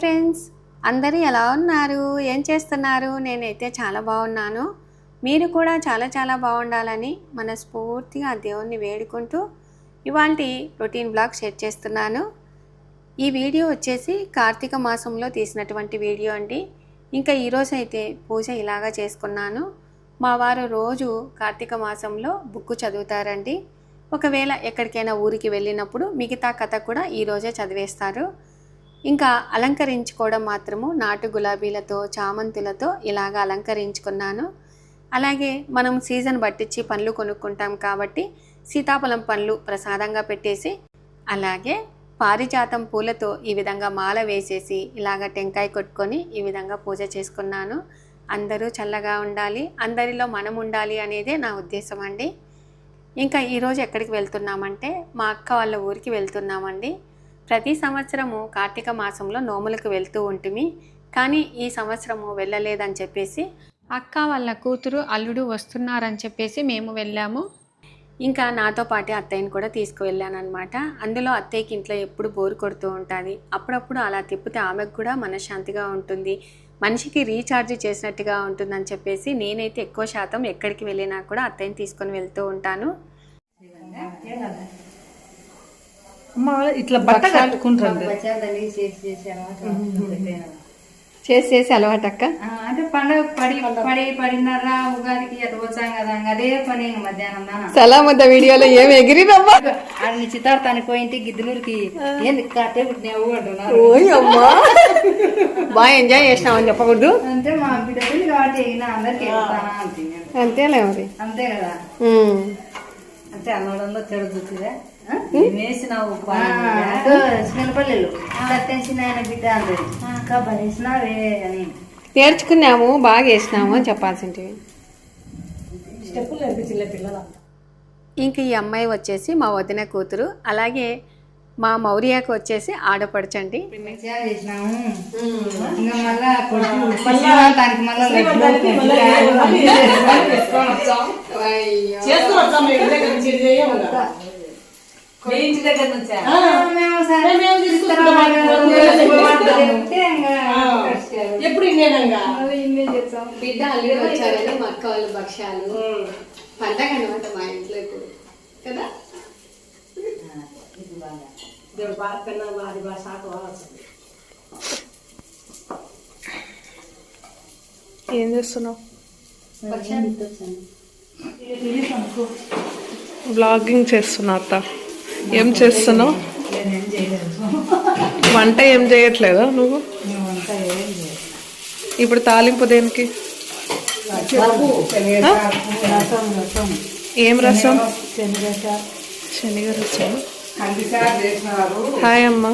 Friends అందరూ ఎలా ఉన్నారు? ఏం చేస్తున్నారు? నేనైతే చాలా బాగున్నాను. మీరు కూడా చాలా చాలా బాగుండాలని మనస్ఫూర్తిగా దేవుణ్ణి వేడుకుంటూ ఇవాళ రొటీన్ బ్లాగ్ షేర్ చేస్తున్నాను. ఈ వీడియో వచ్చేసి కార్తీక మాసంలో తీసినటువంటి వీడియో అండి. ఇంకా ఈరోజు అయితే పూజ ఇలాగా చేసుకున్నాను. మా వారు రోజు కార్తీక మాసంలో బుక్ చదువుతారండి. ఒకవేళ ఎక్కడికైనా ఊరికి వెళ్ళినప్పుడు మిగతా కథ కూడా ఈరోజే చదివేస్తారు. ఇంకా అలంకరించుకోవడం మాత్రము నాటు గులాబీలతో చామంతులతో ఇలాగ అలంకరించుకున్నాను. అలాగే మనం సీజన్ పట్టించి పండ్లు కొనుక్కుంటాం కాబట్టి సీతాఫలం పండ్లు ప్రసాదంగా పెట్టేసి అలాగే పారిజాతం పూలతో ఈ విధంగా మాల వేసేసి ఇలాగ టెంకాయ కొట్టుకొని ఈ విధంగా పూజ చేసుకున్నాను. అందరూ చల్లగా ఉండాలి అందరిలో మనం ఉండాలి అనేదే నా ఉద్దేశం అండి. ఇంకా ఈరోజు ఎక్కడికి వెళ్తున్నామంటే మా అక్క వాళ్ళ ఊరికి వెళ్తున్నామండి. ప్రతి సంవత్సరము కార్తీక మాసంలో నోములకు వెళ్తూ ఉంటుంది కానీ ఈ సంవత్సరము వెళ్ళలేదని చెప్పేసి అక్క వాళ్ళ కూతురు అల్లుడు వస్తున్నారని చెప్పేసి మేము వెళ్ళాము. ఇంకా నాతో పాటే అత్తయ్యని కూడా తీసుకువెళ్ళాను అనమాట అందులో అత్తయ్యకి ఇంట్లో ఎప్పుడు బోరు కొడుతూ ఉంటుంది. అప్పుడప్పుడు అలా తిప్పితే ఆమెకు కూడా మనశ్శాంతిగా ఉంటుంది. మనిషికి రీఛార్జ్ చేసినట్టుగా ఉంటుందని చెప్పేసి నేనైతే ఎక్కువ శాతం ఎక్కడికి వెళ్ళినా కూడా అత్తయ్యని తీసుకొని వెళ్తూ ఉంటాను. అమ్మ ఇట్లా బట్ట కట్టుకుంటుంది. చేసి చేసి అలవాటు అక్క? అంటే పండుగ పడి పడి పడినర ఉగాదికి? అటు వచ్చాం కదా ఇంక అదే పని ఇంక మధ్యాహ్నం దానా? సలామద్ద వీడియోలో ఏం ఎగిరిరమ్మా ఆడ నిశ్చితార్థానికి పోయింటి గిద్దలూరుకి ఏంది పుట్టినావు అంటున్నారు. అమ్మా! బాగా ఎంజాయ్ చేసినామని చెప్పకూడదు. అంటే మా బిడ్డ పెళ్ళి కాబట్టి అయినా అందరికి అంతేలే మరి. అంతే కదా. అంటే అన్నడంలో వేసినావు ఆయన బిడ్డ అందరు కబడేసినావే అని. నేర్చుకున్నాము బాగా వేసినాము అని చెప్పాల్సింటివి ఇంక ఈ అమ్మాయి వచ్చేసి మా వదిన కూతురు అలాగే మా మౌర్యాకు వచ్చేసి ఆడపడచండి. మళ్ళా కొడుకు దానికి మళ్ళా చేసుకుని వచ్చాము మీ ఇంటి దగ్గర నుంచి. ఎప్పుడు ఇన్నేనంగా బిడ్డ అల్లుడు వచ్చారని మా అక్క వాళ్ళు భక్ష్యాలు. పండగ అనమాట మా ఇంట్లో ఇప్పుడు. కదా? దేవుడు బాగా వాడాల్సింది. ఏం చేస్తున్నావు? బ్లాగింగ్ చేస్తున్నా అత్త. ఏం చేస్తున్నావు? వంట ఏం చేయట్లేదా నువ్వు? ఇప్పుడు తాలింపు దేనికి? ఏం రసం? శనగ రసం. హాయ్ అమ్మ.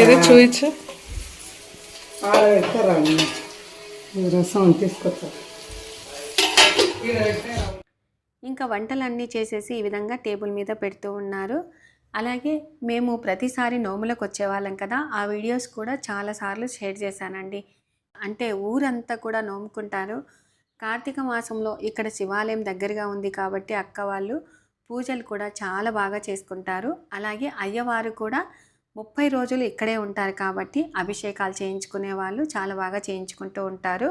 ఏదో చూపించు రసం తీసుకొస్తా ఇంకా వంటలన్నీ చేసేసి ఈ విధంగా టేబుల్ మీద పెడుతూ ఉన్నారు. అలాగే మేము ప్రతిసారి నోములకు వచ్చేవాళ్ళం కదా ఆ వీడియోస్ కూడా చాలాసార్లు షేర్ చేశానండి. అంటే ఊరంతా కూడా నోముకుంటారు. కార్తీక మాసంలో ఇక్కడ శివాలయం దగ్గరగా ఉంది కాబట్టి అక్క వాళ్ళు పూజలు కూడా చాలా బాగా చేసుకుంటారు. అలాగే అయ్యవారు కూడా ముప్పై రోజులు ఇక్కడే ఉంటారు కాబట్టి అభిషేకాలు చేయించుకునే వాళ్ళు చాలా బాగా చేయించుకుంటూ ఉంటారు.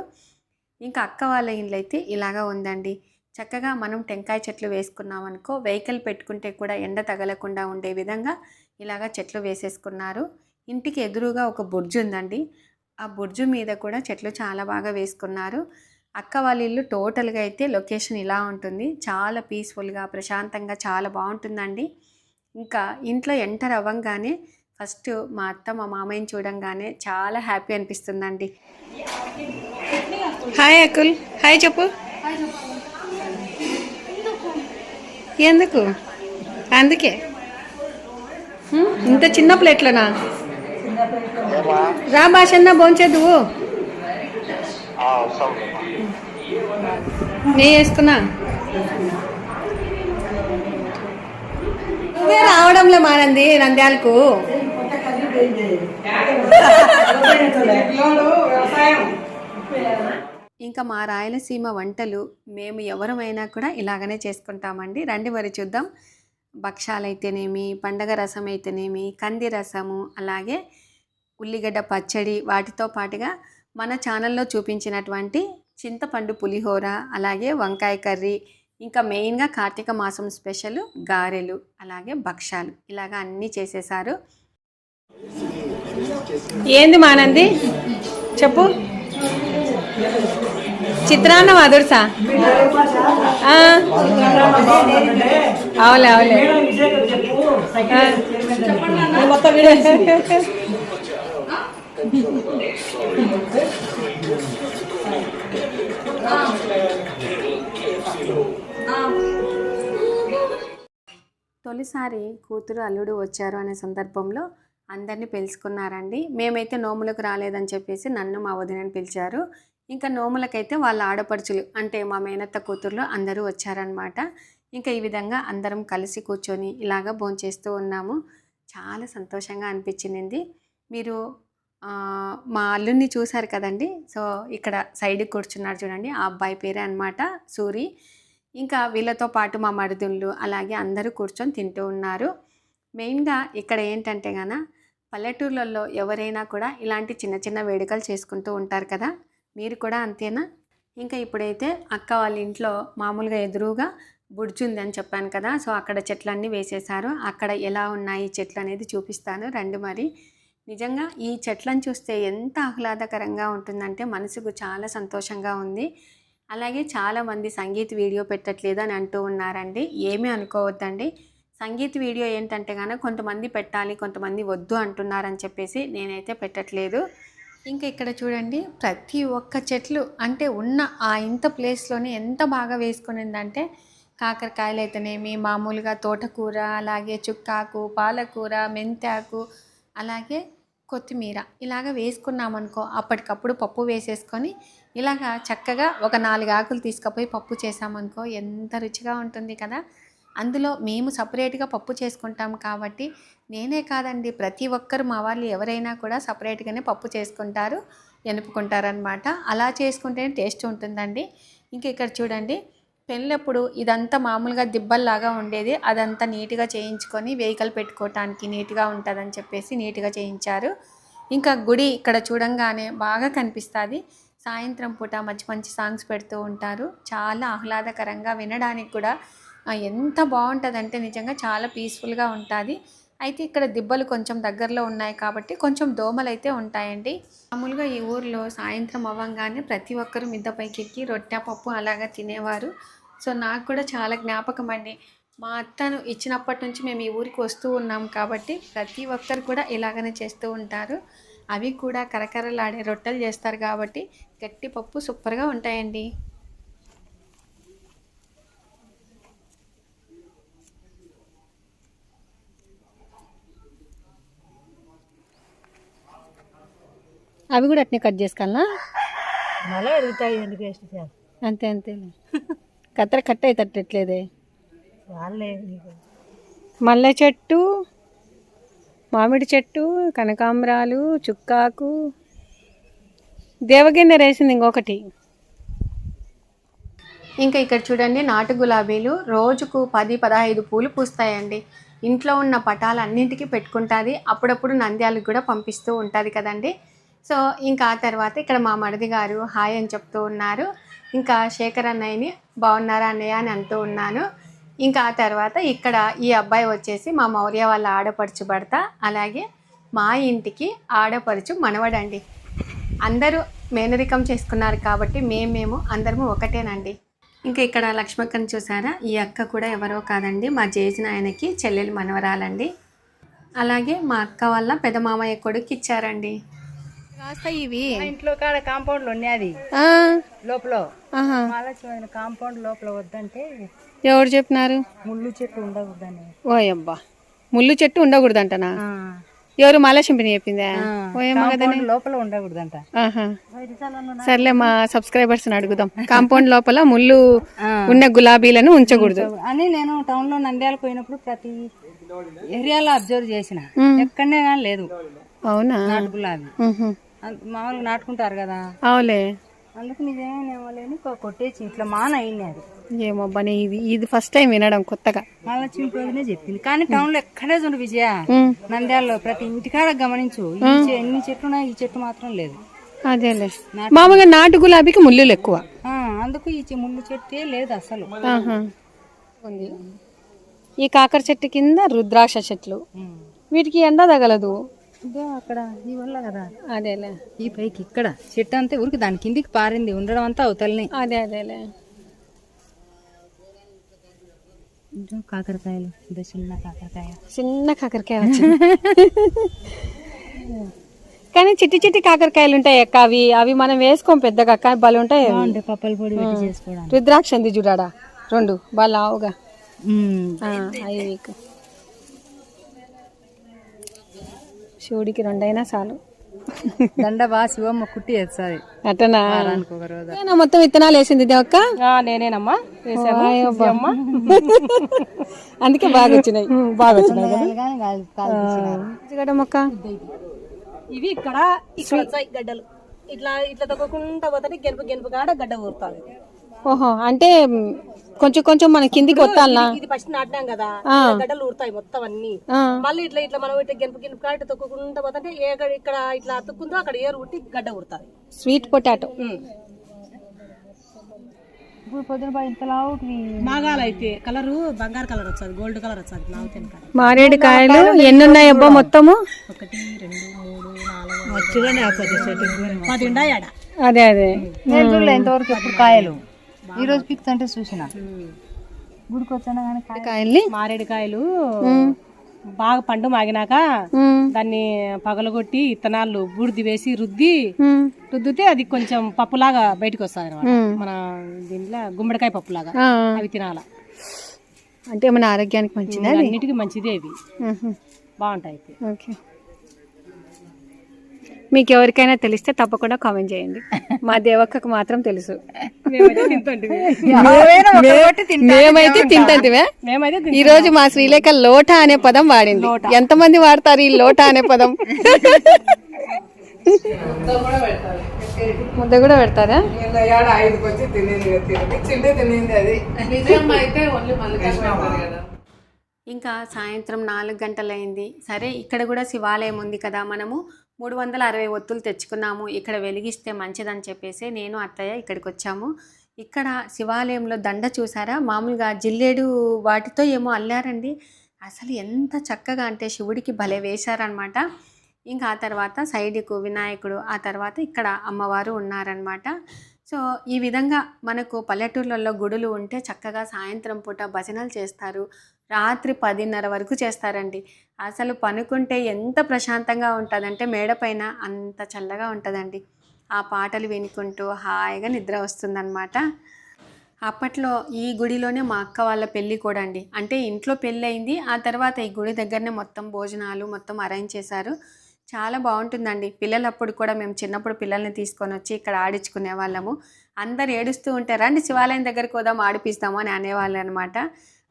ఇంకా అక్క వాళ్ళ ఇల్లు అయితే ఇలాగా ఉందండి. చక్కగా మనం టెంకాయ చెట్లు వేసుకున్నాం అనుకో వెహికల్ పెట్టుకుంటే కూడా ఎండ తగలకుండా ఉండే విధంగా ఇలాగా చెట్లు వేసేసుకున్నారు. ఇంటికి ఎదురుగా ఒక బుర్జు ఉందండి. ఆ బుర్జు మీద కూడా చెట్లు చాలా బాగా వేసుకున్నారు. అక్క వాళ్ళ ఇల్లు టోటల్గా అయితే లొకేషన్ ఇలా ఉంటుంది. చాలా పీస్ఫుల్గా ప్రశాంతంగా చాలా బాగుంటుందండి. ఇంకా ఇంట్లో ఎంటర్ అవ్వంగానే ఫస్ట్ మా అత్త మా మామయ్యని చూడంగానే చాలా హ్యాపీ అనిపిస్తుందండి. హాయ్ అకుల్. హాయ్ చెప్పు. ఎందుకు? అందుకే? ఇంత చిన్న ప్లేట్లోనా? రా భాషన్న భోంచేద్దువు. నే వేసుకున్నా. నువ్వే రావడంలే మానంది నంద్యాలకు. ఇంకా మా రాయలసీమ వంటలు మేము ఎవరమైనా కూడా ఇలాగనే చేసుకుంటామండి. రండి మరి చూద్దాం. భక్షాలైతేనేమి పండగ రసం అయితేనేమి కంది రసము అలాగే ఉల్లిగడ్డ పచ్చడి వాటితో పాటుగా మన ఛానల్లో చూపించినటువంటి చింతపండు పులిహోర అలాగే వంకాయ కర్రీ ఇంకా మెయిన్గా కార్తీక మాసం స్పెషల్ గారెలు అలాగే భక్షాలు. ఇలాగ అన్నీ చేసేసారు. ఏంది మానంది? చెప్పు. చిత్రాన్నం అదుర్సా అవులే అవులే తొలిసారి కూతురు అల్లుడు వచ్చారు అనే సందర్భంలో అందరినీ పిలుచుకున్నారండి. మేమైతే నోములకు రాలేదని చెప్పేసి నన్ను మా వదినని పిలిచారు. ఇంకా నోములకైతే వాళ్ళ ఆడపడుచులు అంటే మా మేనత్త కూతుర్లు అందరూ వచ్చారనమాట ఇంకా ఈ విధంగా అందరం కలిసి కూర్చొని ఇలాగ భోంచేస్తూ ఉన్నాము. చాలా సంతోషంగా అనిపించింది మీరు మా అల్లుని చూశారు కదండి? సో ఇక్కడ సైడ్కి కూర్చున్నారు చూడండి ఆ అబ్బాయి పేరే అనమాట సూరి. ఇంకా వీళ్ళతో పాటు మా మరుదుళ్ళు అలాగే అందరూ కూర్చొని తింటూ ఉన్నారు. మెయిన్గా ఇక్కడ ఏంటంటే గాన పల్లెటూర్లలో ఎవరైనా కూడా ఇలాంటి చిన్న చిన్న వేడుకలు చేసుకుంటూ ఉంటారు కదా? మీరు కూడా అంతేనా? ఇంకా ఇప్పుడైతే అక్క వాళ్ళ ఇంట్లో మామూలుగా ఎదురుగా బుడ్జు ఉందని అని చెప్పాను కదా సో అక్కడ చెట్లన్నీ వేసేశారు. అక్కడ ఎలా ఉన్నాయి చెట్లు అనేది చూపిస్తాను. రండి మరి. నిజంగా ఈ చెట్లను చూస్తే ఎంత ఆహ్లాదకరంగా ఉంటుందంటే మనసుకు చాలా సంతోషంగా ఉంది. అలాగే చాలామంది సంగీత్ వీడియో పెట్టట్లేదు అని అంటూ ఉన్నారండి. ఏమీ అనుకోవద్దండి. సంగీత్ వీడియో ఏంటంటే కనుక కొంతమంది పెట్టాలి కొంతమంది వద్దు అంటున్నారని చెప్పేసి నేనైతే పెట్టట్లేదు. ఇంకా ఇక్కడ చూడండి ప్రతి ఒక్క చెట్లు అంటే ఉన్న ఆ ఇంత ప్లేస్లోనే ఎంత బాగా వేసుకునిందంటే కాకరకాయలు అయితేనేమి మామూలుగా తోటకూర అలాగే చుక్కాకు పాలకూర మెంతాకు అలాగే కొత్తిమీర ఇలాగ వేసుకున్నామనుకో అప్పటికప్పుడు పప్పు వేసేసుకొని ఇలాగ చక్కగా ఒక నాలుగు ఆకులు తీసుకుపోయి పప్పు చేసామనుకో ఎంత రుచిగా ఉంటుంది కదా. అందులో మేము సపరేట్గా పప్పు చేసుకుంటాం కాబట్టి నేనే కాదండి ప్రతి ఒక్కరు మా వాళ్ళు ఎవరైనా కూడా సపరేట్గానే పప్పు చేసుకుంటారు ఎనుపుకుంటారనమాట అలా చేసుకుంటేనే టేస్ట్ ఉంటుందండి. ఇంక ఇక్కడ చూడండి పెళ్ళప్పుడు ఇదంతా మామూలుగా దిబ్బల్లాగా ఉండేది అదంతా నీట్గా చేయించుకొని వెహికల్ పెట్టుకోవటానికి నీట్గా ఉంటుందని చెప్పేసి నీట్గా చేయించారు. ఇంకా గుడి ఇక్కడ చూడంగానే బాగా కనిపిస్తుంది. సాయంత్రం పూట మంచి మంచి సాంగ్స్ పెడుతూ ఉంటారు. చాలా ఆహ్లాదకరంగా వినడానికి కూడా ఎంత బాగుంటుందంటే నిజంగా చాలా పీస్ఫుల్గా ఉంటుంది. అయితే ఇక్కడ దిబ్బలు కొంచెం దగ్గరలో ఉన్నాయి కాబట్టి కొంచెం దోమలు అయితే ఉంటాయండి. మామూలుగా ఈ ఊర్లో సాయంత్రం అవ్వంగానే ప్రతి ఒక్కరు మిద్ద పైకి ఎక్కి రొట్టె పప్పు అలాగా తినేవారు. సో నాకు కూడా చాలా జ్ఞాపకం అండి మా అత్తను ఇచ్చినప్పటి నుంచి మేము ఈ ఊరికి వస్తూ ఉన్నాం కాబట్టి ప్రతి ఒక్కరు కూడా ఇలాగనే చేస్తూ ఉంటారు. అవి కూడా కరకరలాడే రొట్టెలు చేస్తారు కాబట్టి గట్టి పప్పు సూపర్గా ఉంటాయండి. అవి కూడా అట్నే కట్ చేసుకోవాలా? మళ్ళీ ఎదుగుతాయి ఎందుకు వేస్ట్ చేయాలి? అంతే అంతే. కత్తెర కట్ అవుతట్లేదే వాళ్ళే మల్లె చెట్టు మామిడి చెట్టు కనకాంబరాలు చుక్కాకు. దేవగిన్నె వేసింది ఇంకొకటి. ఇంకా ఇక్కడ చూడండి నాటు గులాబీలు రోజుకు పది పదహైదు పూలు పూస్తాయండి. ఇంట్లో ఉన్న పటాలు అన్నింటికి పెట్టుకుంటుంది. అప్పుడప్పుడు నంద్యాలకు కూడా పంపిస్తూ ఉంటుంది కదండి. సో ఇంకా ఆ తర్వాత ఇక్కడ మా మరిది గారు హాయ్ అని చెప్తూ ఉన్నారు. ఇంకా శేఖర్ అన్నయ్యని బాగున్నారా అన్నయ్య అని అంటూ ఉన్నాను. ఇంకా ఆ తర్వాత ఇక్కడ ఈ అబ్బాయి వచ్చేసి మా మౌర్య వాళ్ళ ఆడపడుచు భర్త అలాగే మా ఇంటికి ఆడపడుచు మనవడండి. అందరూ మేనరికం చేసుకున్నారు కాబట్టి మేమేమో అందరము ఒకటేనండి. ఇంకా ఇక్కడ లక్ష్మక్కని చూసారా? ఈ అక్క కూడా ఎవరో కాదండి మా జేసిన ఆయనకి చెల్లెలు మనవరాలండి. అలాగే మా అక్క వాళ్ళ పెద్ద మామయ్య కొడుకు ఇచ్చారండి. ఇవి. ఇంట్లో కాడ కాంపౌండ్లు ఉన్నది ఆ, లోపల. మహాలక్ష్మి కాంపౌండ్ లోపల వద్దంటే ఎవరు చెప్పినారు? ముళ్ళు చెట్టు ఉండకూడదని. ఓ అబ్బా. ముళ్ళు చెట్టు ఉండకూడదంటనా? ఎవరు మాలశంపిని చెప్పిందా? లోపల ఉండకూడదంట. సర్లే మా సబ్స్క్రైబర్స్ అడుగుదాం. కాంపౌండ్ లోపల ముళ్ళు ఉన్న గులాబీలను ఉంచకూడదు. అని నేను టౌన్లో నంద్యాలకు పోయినప్పుడు ప్రతి ఏరియాలో అబ్జర్వ్ చేసిన. ఎక్కడనే కానీ లేదు. అవునా? గులాబీ. మామూలుగా నాటుకుంటారు కదా. అవులే అందుకు నిజమేనేమో లేని కొ- కొట్టేసి ఇట్లా మాన అయింది అది. ఏమో బని ఇది ఇది ఫస్ట్ టైం వినడం కొత్తగా. మళ్ళీ చింపేదినే చెప్పింది. కానీ టౌన్లో ఎక్కడే చూడు విజయ. నంద్యాలలో ప్రతి ఇంటికాడ గమనించు. ఎన్ని చెట్లు ఈ చెట్టు మాత్రం లేదు. అదేలే. మామూలుగా నాటు గులాబీకి ముళ్ళులు ఎక్కువ. అందుకు ఈ ముళ్ళు చెట్టే లేదు అసలు. ఉంది. ఈ కాకర చెట్టు కింద రుద్రాక్ష చెట్లు. వీటికి ఎండ తగలదు. ఇదో అక్కడ ఈ వల్ల కదా? అదేలే. ఈ పైకి ఇక్కడ. చెట్టు అంతా ఊరికి దాని కిందికి పారింది ఉండడం అంతా అవతలని. అదే అదేలే. ఇదో కాకరకాయలు ఇదో చిన్న కాకరకాయ. చిన్న కాకరకాయ కానీ చిట్టి చిట్టి కాకరకాయలు ఉంటాయి అక్క అవి అవి మనం వేసుకోం పెద్దగా కానీ బలు ఉంటాయి. బాగుంటాయి పప్పల పొడి పెట్టి చేసుకోవడానికి. రుద్రాక్ష ఉంది చూడాడా రెండు బాగా లావుగా. అవి శివుడికి రెండైనా చాలు. దండ బాగా శివమ్మ కుట్టి వేస్తుంది. అట్టనా? ఏనా మొత్తం విత్తనాలు వేసింది ఇది ఒక్క నేనేనమ్మా. అందుకే బాగా వచ్చినాయి. బాగా వచ్చినాయి మొక్క ఇవి ఇక్కడ గడ్డలు. ఇట్లా ఇట్లా తొక్కకుండా పోతే గెనుపు గెనుపు కాడ గడ్డ ఊరుతుంది. ఓహో అంటే కొంచెం కొంచెం మన కిందికి వత్తాలనా ఇది ఫస్ట్ నాటినాం కదా. గడ్డలు ఊరుతాయి మొత్తం అన్ని. మళ్ళీ ఇట్లా ఇట్లా మనం ఇట్లా గెనుపు కాడ ఇట్లా తొక్కకుండా పోతుంటే ఏ ఇక్కడ ఇట్లా అతుక్కుందో అక్కడ ఏరు ఉట్టి గడ్డ ఊరుతుంది. Sweet potato. ఇప్పుడు పొద్దున పది ఇంతలా నాగాలు అయితే కలరు బంగారు కలర్ వచ్చాది గోల్డ్ కలర్ వచ్చాది మారేడు కాయలు ఎన్ని ఉన్నాయి అబ్బా మొత్తము? ఒకటి రెండు మూడు నాలుగు అదే అదే. ఎప్పుడు కాయలు? ఈ రోజు పిక్స్ అంటే చూసిన. గుడికి వచ్చాను కానీ కాయల్ని? మారేడుకాయలు బాగా పండు మాగినాక దాన్ని పగలగొట్టి ఇత్తనాలు బూడిది వేసి రుద్ది రుద్దితే అది కొంచెం పప్పులాగా బయటకు వస్తుంది అనమాట. మన దీంట్లో గుమ్మడికాయ పప్పులాగా. అవి తినాల. అంటే మన ఆరోగ్యానికి మంచిదా అన్నిటికీ మంచిదే అవి బాగుంటాయి. ఓకే. మీకు ఎవరికైనా తెలిస్తే తప్పకుండా కామెంట్ చేయండి. మా దేవక్కకు మాత్రం తెలుసు. మేమైతే తింటాంటివే. మేమైతే ఈ రోజు మా శ్రీలేఖ లోట అనే పదం వాడింది. ఎంతమంది వాడతారు ఈ లోట అనే పదం? ముద్ద కూడా పెడతారా? ఇంకా సాయంత్రం నాలుగు గంటలైంది. సరే ఇక్కడ కూడా శివాలయం ఉంది కదా మనము. మూడు వందల అరవై ఒత్తులు తెచ్చుకున్నాము. ఇక్కడ వెలిగిస్తే మంచిదని చెప్పేసి నేను అత్తయ్య ఇక్కడికి వచ్చాము ఇక్కడ శివాలయంలో దండ చూసారా? మామూలుగా జిల్లేడు వాటితో ఏమో అల్లారండి. అసలు ఎంత చక్కగా అంటే శివుడికి భలే వేశారనమాట. ఇంకా ఆ తర్వాత సైడ్కు వినాయకుడు ఆ తర్వాత ఇక్కడ అమ్మవారు ఉన్నారనమాట. సో ఈ విధంగా మనకు పల్లెటూర్లలో గుడులు ఉంటే చక్కగా సాయంత్రం పూట భజనలు చేస్తారు. రాత్రి పదిన్నర వరకు చేస్తారండి. అసలు పనుకుంటే ఎంత ప్రశాంతంగా ఉంటుందంటే మేడపైన అంత చల్లగా ఉంటుందండి. ఆ పాటలు వినుకుంటూ హాయిగా నిద్ర వస్తుందన్నమాట. అప్పట్లో ఈ గుడిలోనే మా అక్క వాళ్ళ పెళ్ళి కూడా అండి అంటే ఇంట్లో పెళ్ళి అయింది. ఆ తర్వాత ఈ గుడి దగ్గరనే మొత్తం భోజనాలు మొత్తం అరేంజ్ చేశారు. చాలా బాగుంటుందండి. పిల్లలప్పుడు కూడా మేము చిన్నప్పుడు పిల్లల్ని తీసుకొని వచ్చి ఇక్కడ ఆడించుకునే వాళ్ళము. అందరు ఏడుస్తూ ఉంటారండి శివాలయం దగ్గరికి పోదాం ఆడిపిస్తాము అని అనేవాళ్ళు అనమాట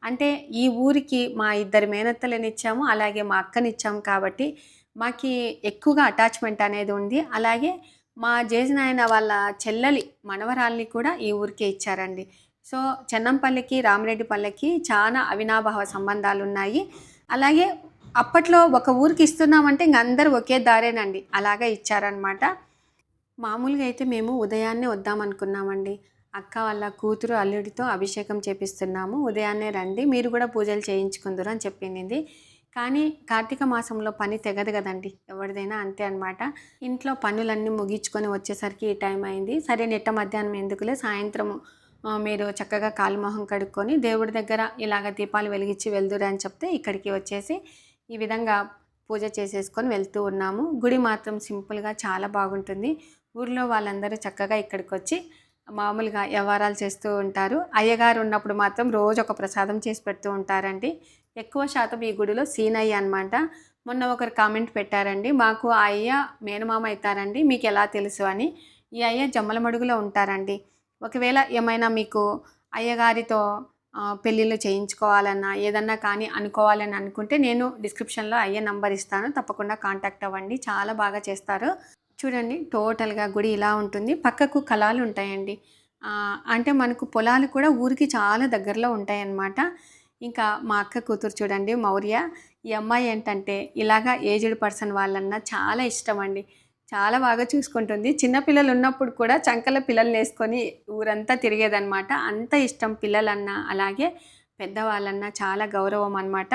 అంటే ఈ ఊరికి మా ఇద్దరు మేనత్తలనిచ్చాము అలాగే మా అక్కనిచ్చాము కాబట్టి మాకి ఎక్కువగా అటాచ్మెంట్ అనేది ఉంది. అలాగే మా జేజనాయన వాళ్ళ చెల్లెలి మనవరాల్ని కూడా ఈ ఊరికే ఇచ్చారండి. సో చెన్నంపల్లికి రామిరెడ్డిపల్లికి చాలా అవినాభావ సంబంధాలు ఉన్నాయి అలాగే అప్పట్లో ఒక ఊరికి ఇస్తున్నామంటే ఇంక అందరూ ఒకే దారేనండి. అలాగే ఇచ్చారనమాట మామూలుగా అయితే మేము ఉదయాన్నే వద్దామనుకున్నామండి. అక్క వాళ్ళ కూతురు అల్లుడితో అభిషేకం చేపిస్తున్నాము. ఉదయాన్నే రండి. మీరు కూడా పూజలు చేయించుకుందరు అని చెప్పింది. కానీ కార్తీక మాసంలో పని తెగదు కదండి. ఎవరిదైనా అంతే అనమాట ఇంట్లో పనులన్నీ ముగించుకొని వచ్చేసరికి ఈ టైం అయింది. సరే నెట్ట మధ్యాహ్నం ఎందుకులే? సాయంత్రం మీరు చక్కగా కాలు మొహం కడుక్కొని దేవుడి దగ్గర ఇలాగ దీపాలు వెలిగించి వెళ్దురు అని చెప్తే ఇక్కడికి వచ్చేసి ఈ విధంగా పూజ చేసేసుకొని వెళ్తూ ఉన్నాము. గుడి మాత్రం సింపుల్గా చాలా బాగుంటుంది. ఊర్లో వాళ్ళందరూ చక్కగా ఇక్కడికి వచ్చి మామూలుగా వ్యవహారాలు చేస్తూ ఉంటారు. అయ్యగారు ఉన్నప్పుడు మాత్రం రోజు ఒక ప్రసాదం చేసి పెడుతూ ఉంటారండి. ఎక్కువ శాతం ఈ గుడిలో సీనయ్య అనమాట మొన్న ఒకరు కామెంట్ పెట్టారండి మాకు ఆ అయ్య మేనమామ అవుతారండి మీకు ఎలా తెలుసు? అని. ఈ అయ్య జమ్మలమడుగులో ఉంటారండి. ఒకవేళ ఏమైనా మీకు అయ్యగారితో పెళ్ళిళ్ళు చేయించుకోవాలన్నా ఏదన్నా కానీ అనుకోవాలని అనుకుంటే నేను డిస్క్రిప్షన్లో అయ్యే నంబర్ ఇస్తాను. తప్పకుండా కాంటాక్ట్ అవ్వండి. చాలా బాగా చేస్తారు. చూడండి టోటల్గా గుడి ఇలా ఉంటుంది. పక్కకు కళాలు ఉంటాయండి. అంటే మనకు పొలాలు కూడా ఊరికి చాలా దగ్గరలో ఉంటాయన్నమాట. ఇంకా మా అక్క కూతురు చూడండి మౌర్య ఈ అమ్మాయి ఏంటంటే ఇలాగా ఏజ్డ్ పర్సన్ వాళ్ళన్నా చాలా ఇష్టం అండి చాలా బాగా చూసుకుంటుంది. చిన్నపిల్లలు ఉన్నప్పుడు కూడా చంకల పిల్లల్ని వేసుకొని ఊరంతా తిరిగేదన్నమాట. అంత ఇష్టం పిల్లలన్నా అలాగే పెద్దవాళ్ళన్నా చాలా గౌరవం అన్నమాట.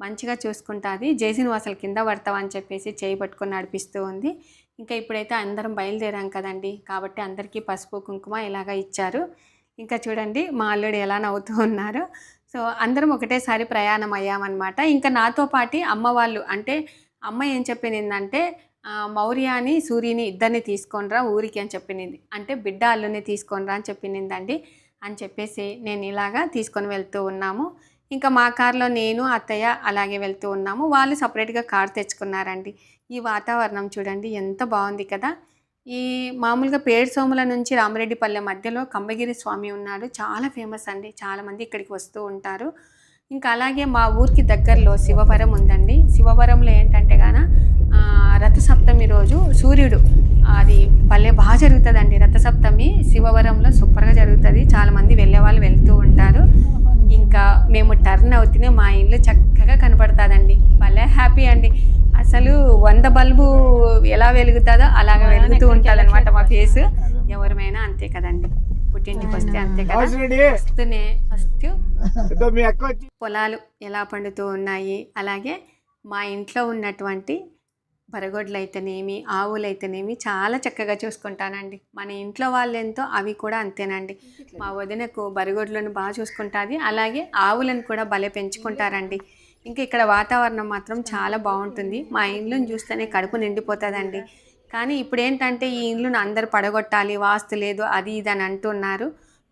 మంచిగా చూసుకుంటుంది. జేసిన్ వాసల కింద పడతావా అని చెప్పేసి చేయి పట్టుకొని నడిపిస్తూ ఉంది. ఇంకా ఇప్పుడైతే అందరం బయలుదేరాం కదండి. కాబట్టి అందరికీ పసుపు కుంకుమ ఇలాగా ఇచ్చారు. ఇంకా చూడండి మా అల్లుడు ఎలా నవ్వుతూ ఉన్నారు. సో అందరం ఒకటేసారి ప్రయాణం అయ్యామన్నమాట. ఇంకా నాతో పాటి అమ్మ వాళ్ళు అంటే అమ్మ ఏం చెప్పిందంటే మౌర్యాని సూర్యుని ఇద్దరిని తీసుకొనిరా ఊరికి అని చెప్పింది. అంటే బిడ్డ అల్లుని తీసుకొనిరా అని చెప్పిందండి. అని చెప్పేసి నేను ఇలాగా తీసుకొని వెళ్తూ ఉన్నాము. ఇంకా మా కార్లో నేను అత్తయ్య అలాగే వెళ్తూ ఉన్నాము. వాళ్ళు సపరేట్గా కార్ తెచ్చుకున్నారండి. ఈ వాతావరణం చూడండి ఎంత బాగుంది కదా! ఈ మామూలుగా పేరుసోముల నుంచి రామరెడ్డిపల్లె మధ్యలో కంబగిరి స్వామి ఉన్నాడు. చాలా ఫేమస్ అండి. చాలామంది ఇక్కడికి వస్తూ ఉంటారు. ఇంకా అలాగే మా ఊరికి దగ్గరలో శివవరం ఉందండి. శివవరంలో ఏంటంటే గాన రథసప్తమి రోజు సూర్యుడు అది భలే బాగా జరుగుతుందండి రథసప్తమి. శివవరంలో సూపర్గా జరుగుతుంది. చాలామంది వెళ్ళే వాళ్ళు వెళ్తూ ఉంటారు. ఇంకా మేము టర్న్ అవుతూనే మా ఇల్లు చక్కగా కనపడుతుందండి. భలే హ్యాపీ అండి. అసలు వంద బల్బు ఎలా వెలుగుతుందో అలాగ వెలుగుతూ ఉంటుంది అనమాట మా ఫేస్ ఎవరిమైనా అంతే కదండి. పుట్టింటికి వస్తే అంతే కదా. వస్తూనే ఫస్ట్ మీ అక్క వచ్చి పొలాలు ఎలా పండుతూ ఉన్నాయి. అలాగే మా ఇంట్లో ఉన్నటువంటి బరగొడ్లు అయితేనేమి ఆవులు అయితేనేమి చాలా చక్కగా చూసుకుంటానండి. మన ఇంట్లో వాళ్ళెంతో అవి కూడా అంతేనండి. మా వదినకు బరగొడ్లను బాగా చూసుకుంటుంది. అలాగే ఆవులను కూడా భలే పెంచుకుంటారండి. ఇంకా ఇక్కడ వాతావరణం మాత్రం చాలా బాగుంటుంది. మా ఇల్లుని చూస్తేనే కడుపు నిండిపోతుందండి. కానీ ఇప్పుడు ఏంటంటే ఈ ఇల్లును అందరు పడగొట్టాలి వాస్తు లేదు అది ఇది అని అంటున్నారు.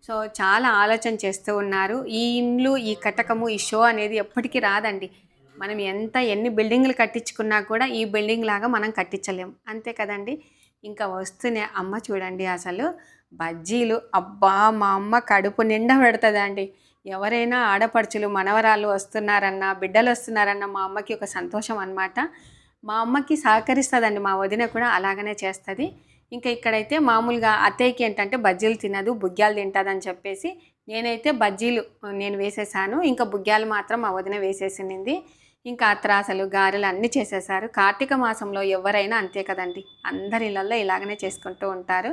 సో చాలా ఆలోచన చేస్తూ ఉన్నారు. ఈ ఇండ్లు ఈ కటకము ఈ షో అనేది ఎప్పటికీ రాదండి. మనం ఎంత ఎన్ని బిల్డింగ్లు కట్టించుకున్నా కూడా ఈ బిల్డింగ్ లాగా మనం కట్టించలేం. అంతే కదండి. ఇంకా వస్తూనే అమ్మ చూడండి అసలు బజ్జీలు. అబ్బా మా అమ్మ కడుపు నిండా పెడుతుందండి. ఎవరైనా ఆడపడుచులు మనవరాలు వస్తున్నారన్నా బిడ్డలు వస్తున్నారన్నా మా అమ్మకి ఒక సంతోషం అన్నమాట. మా అమ్మకి సహకరిస్తుందండి. మా వదిన కూడా అలాగనే చేస్తుంది. ఇంకా ఇక్కడైతే మామూలుగా అత్తయ్యకి ఏంటంటే బజ్జీలు తినదు బుగ్గ్యాలు తింటుందని చెప్పేసి నేనైతే బజ్జీలు నేను వేసేసాను. ఇంకా బుగ్గ్యాలు మాత్రం మా వదిన వేసేసింది ఇంకా అత్రాసలు గారెలు అన్నీ చేసేసారు కార్తీక మాసంలో ఎవరైనా అంతే కదండి. అందరి ఇళ్ళల్లో ఇలాగనే చేసుకుంటూ ఉంటారు.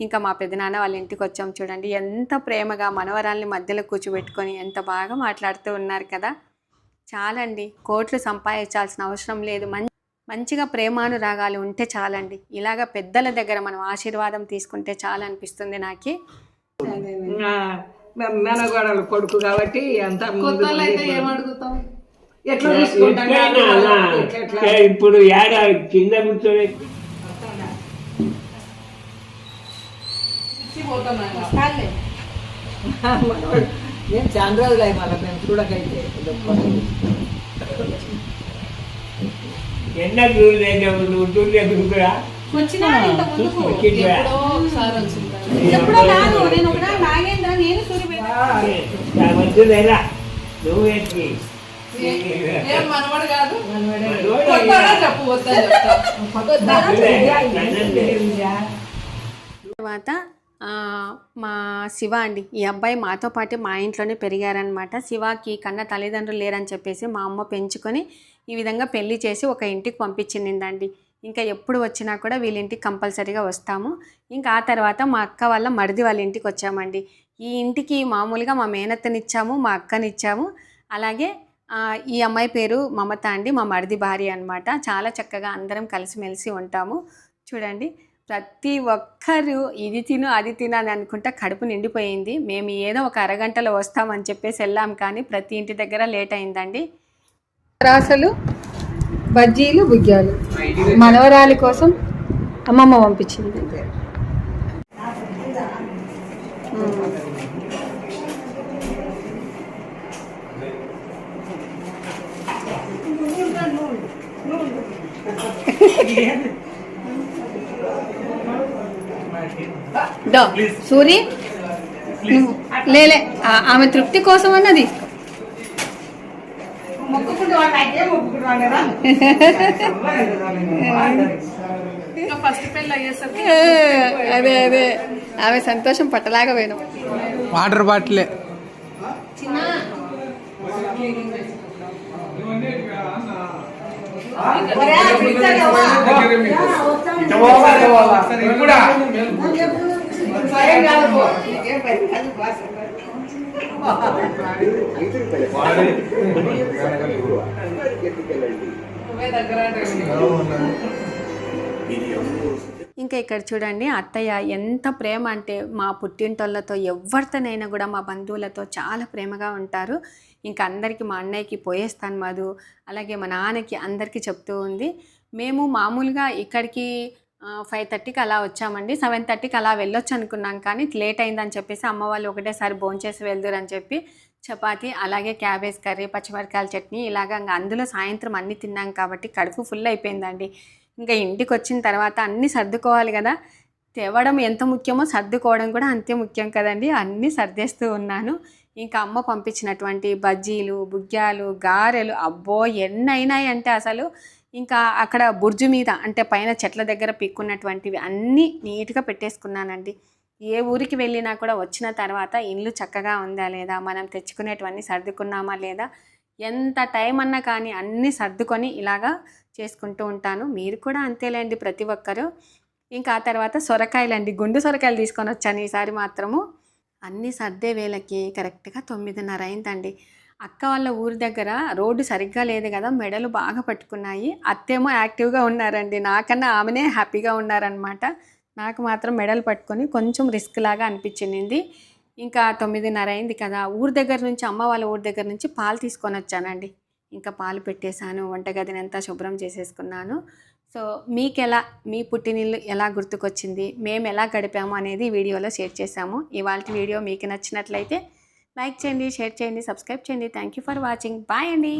ఇంకా మా పెదనాన్న వాళ్ళ ఇంటికి వచ్చాం చూడండి. ఎంత ప్రేమగా మనవరాల్ని మధ్యలో కూర్చోబెట్టుకొని ఎంత బాగా మాట్లాడుతూ ఉన్నారు కదా. చాలండి. కోట్లు సంపాదించాల్సిన అవసరం లేదు. మంచి మంచిగా ప్రేమానురాగాలు ఉంటే చాలండి. ఇలాగ పెద్దల దగ్గర మనం ఆశీర్వాదం తీసుకుంటే చాలా అనిపిస్తుంది నాకు మేనగోడలు కొడుకు కాబట్టి అంత ఏమడుగుతాం ఎట్లా ఇప్పుడు ఏడ కింద కూర్చొని? నేను చాలా రోజులు అయ్యి మళ్ళీ మేము చూడకైతే ఎండ చూడలేదు నువ్వు చూడలేదురా వచ్చినా? ఎప్పుడో కాదు నేను కూడా నాగేంద్ర నేను సూర్యపేట. వద్దులేరా నువ్వేంటి? మనవాడు కాదు తర్వాత మా శివ అండి. ఈ అబ్బాయి మాతో పాటు మా ఇంట్లోనే పెరిగారనమాట శివకి కన్న తల్లిదండ్రులు లేరని చెప్పేసి మా అమ్మ పెంచుకొని ఈ విధంగా పెళ్ళి చేసి ఒక ఇంటికి పంపించిందండి. ఇంకా ఎప్పుడు వచ్చినా కూడా వీళ్ళ ఇంటికి కంపల్సరీగా వస్తాము. ఇంకా ఆ తర్వాత మా అక్క వాళ్ళ మరిది వాళ్ళ ఇంటికి వచ్చామండి. ఈ ఇంటికి మామూలుగా మా మేనత్తనిచ్చాము మా అక్కనిచ్చాము. అలాగే ఈ అమ్మాయి పేరు మమత అండి. మా మరిది భార్య అనమాట చాలా చక్కగా అందరం కలిసిమెలిసి ఉంటాము. చూడండి ప్రతి ఒక్కరు ఇది తిను అది తిను అని అనుకుంటా కడుపు నిండిపోయింది. మేము ఏదో ఒక అరగంటలో వస్తామని చెప్పేసి వెళ్ళాం కానీ ప్రతి ఇంటి దగ్గర లేట్ అయిందండి. రాసలు బజ్జీలు బుగ్గ్యాలు మనవరాలి కోసం అమ్మమ్మ పంపించింది. సూరి లేలే ఆ- ఆమె తృప్తి కోసం అన్నది ఫస్ట్ పెళ్ళి అయ్యేసరికి అదే అదే. ఆమె సంతోషం పట్టలాగా పోయినాం వాటర్ బాటిలే. ఇంకా ఇక్కడ చూడండి అత్తయ్య ఎంత ప్రేమ అంటే మా పుట్టింటోళ్ళతో ఎవరితోనైనా కూడా మా బంధువులతో చాలా ప్రేమగా ఉంటారు. ఇంకా అందరికీ మా అన్నయ్యకి పోయేస్తాను మధు. అలాగే మా నాన్నకి అందరికీ చెప్తూ ఉంది. మేము మామూలుగా ఇక్కడికి ఫైవ్ థర్టీకి అలా వచ్చామండి. సెవెన్ థర్టీకి అలా వెళ్ళొచ్చు అనుకున్నాం కానీ లేట్ అయిందని చెప్పేసి అమ్మ వాళ్ళు ఒకటేసారి భోంచేసి వెళ్దురని చెప్పి చపాతి అలాగే క్యాబేజ్ కర్రీ పచ్చిమిరకాయల చట్నీ ఇలాగ ఇంకా అందులో సాయంత్రం అన్నీ తిన్నాం కాబట్టి కడుపు ఫుల్ అయిపోయిందండి. ఇంకా ఇంటికి వచ్చిన తర్వాత అన్నీ సర్దుకోవాలి కదా. తేవడం ఎంత ముఖ్యమో సర్దుకోవడం కూడా అంతే ముఖ్యం కదండి. అన్నీ సర్దేస్తూ ఉన్నాను. ఇంకా అమ్మ పంపించినటువంటి బజ్జీలు బుగ్గ్యాలు గారెలు అబ్బో ఎన్ని అయినాయి అంటే అసలు ఇంకా అక్కడ బుర్జు మీద అంటే పైన చెట్ల దగ్గర పిక్కున్నటువంటివి అన్నీ నీట్గా పెట్టేసుకున్నానండి. ఏ ఊరికి వెళ్ళినా కూడా వచ్చిన తర్వాత ఇల్లు చక్కగా ఉందా లేదా మనం తెచ్చుకునేటువన్నీ సర్దుకున్నామా లేదా ఎంత టైం అన్నా కానీ అన్నీ సర్దుకొని ఇలాగా చేసుకుంటూ ఉంటాను. మీరు కూడా అంతేలేండి ప్రతి ఒక్కరూ. ఇంకా ఆ తర్వాత సొరకాయలండి గుండు సొరకాయలు తీసుకొని వచ్చాను ఈసారి మాత్రము. అన్నీ సర్దే వేళకి కరెక్ట్గా తొమ్మిదిన్నర అయిందండి. అక్క వాళ్ళ ఊరి దగ్గర రోడ్డు సరిగ్గా లేదు కదా మెడలు బాగా పట్టుకున్నాయి. అత్తేమో యాక్టివ్గా ఉన్నారండి. నాకన్నా ఆమెనే హ్యాపీగా ఉన్నారనమాట నాకు మాత్రం మెడలు పట్టుకొని కొంచెం రిస్క్ లాగా అనిపించింది. ఇంకా తొమ్మిదిన్నర అయింది కదా ఊరి దగ్గర నుంచి అమ్మ వాళ్ళ ఊరి దగ్గర నుంచి పాలు తీసుకొని వచ్చానండి. ఇంకా పాలు పెట్టేశాను వంటగదిని అంతా శుభ్రం చేసేసుకున్నాను. సో మీకెలా మీ పుట్టినిల్లు ఎలా గుర్తుకొచ్చింది మేము ఎలా గడిపాము అనేది వీడియోలో షేర్ చేశాము. ఇవాళ వీడియో మీకు నచ్చినట్లయితే లైక్ చేయండి షేర్ చేయండి సబ్స్క్రైబ్ చేయండి. Thank you for watching. Bye అండి.